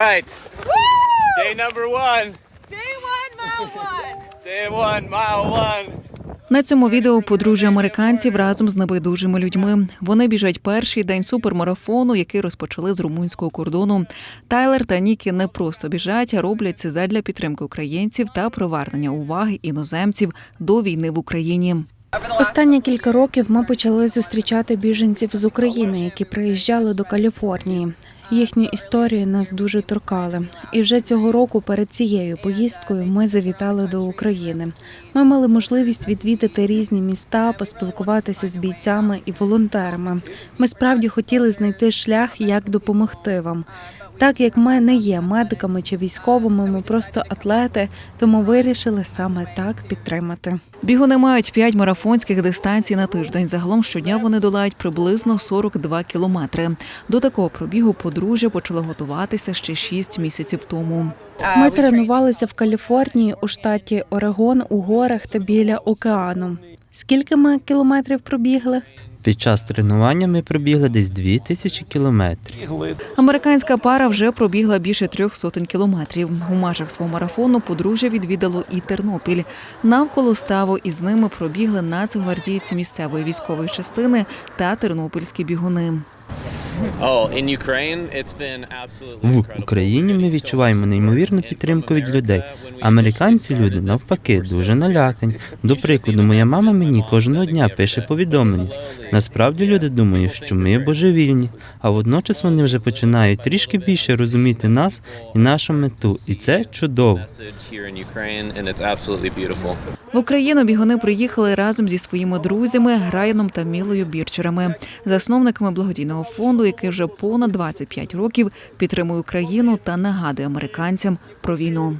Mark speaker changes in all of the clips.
Speaker 1: Right. Day number one.
Speaker 2: Day one, mile one.
Speaker 1: Day one, mile one.
Speaker 3: На цьому відео подружжя американців разом з небайдужими людьми. Вони біжать перший день супермарафону, який розпочали з румунського кордону. Тайлер та Нікі не просто біжать, а роблять це задля підтримки українців та привернення уваги іноземців до війни в Україні.
Speaker 4: Останні кілька років ми почали зустрічати біженців з України, які приїжджали до Каліфорнії. Їхні історії нас дуже торкали. І вже цього року перед цією поїздкою ми завітали до України. Ми мали можливість відвідати різні міста, поспілкуватися з бійцями і волонтерами. Ми справді хотіли знайти шлях, як допомогти вам. Так як ми не є медиками чи військовими, ми просто атлети, тому вирішили саме так підтримати.
Speaker 3: Бігуни мають 5 марафонських дистанцій на тиждень. Загалом щодня вони долають приблизно 42 кілометри. До такого пробігу подружжя почало готуватися ще 6 місяців тому.
Speaker 4: Ми тренувалися в Каліфорнії у штаті Орегон у горах та біля океану. Скільки ми кілометрів пробігли?
Speaker 5: Під час тренування ми пробігли десь 2000 кілометрів.
Speaker 3: Американська пара вже пробігла більше трьох сотень кілометрів. У межах свого марафону подружжя відвідало і Тернопіль. Навколо ставу із ними пробігли нацгвардійці місцевої військової частини та тернопільські бігуни.
Speaker 5: В
Speaker 1: incredible.
Speaker 5: Україні ми відчуваємо неймовірну підтримку від людей. Американці люди навпаки дуже налякані. До прикладу, моя мама мені кожного дня пише повідомлення. Насправді люди думають, що ми божевільні, а водночас вони вже починають трішки більше розуміти нас і нашу мету, і це чудово.
Speaker 3: В Україну бігуни приїхали разом зі своїми друзями Райаном та Мілою Бірчерами, засновниками благодійного фонду, який вже понад 25 років підтримує Україну та нагадує американцям про війну.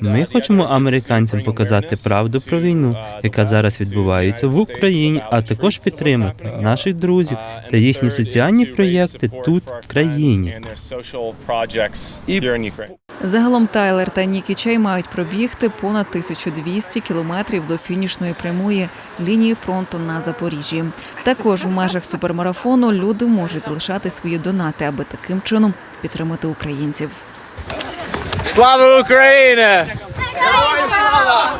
Speaker 5: Ми
Speaker 1: uh,
Speaker 5: хочемо американцям показати правду про війну,
Speaker 1: uh,
Speaker 5: яка зараз відбувається в Україні, а також підтримати наших друзів
Speaker 1: Uh,
Speaker 5: та їхні соціальні проєкти тут, в країні.
Speaker 3: Загалом Тайлер та Нікі Чей мають пробігти понад 1200 кілометрів до фінішної прямої лінії фронту на Запоріжжі. Також у межах супермарафону люди можуть залишати свої донати, аби таким чином підтримати українців.
Speaker 1: Слава Україні! Героям слава!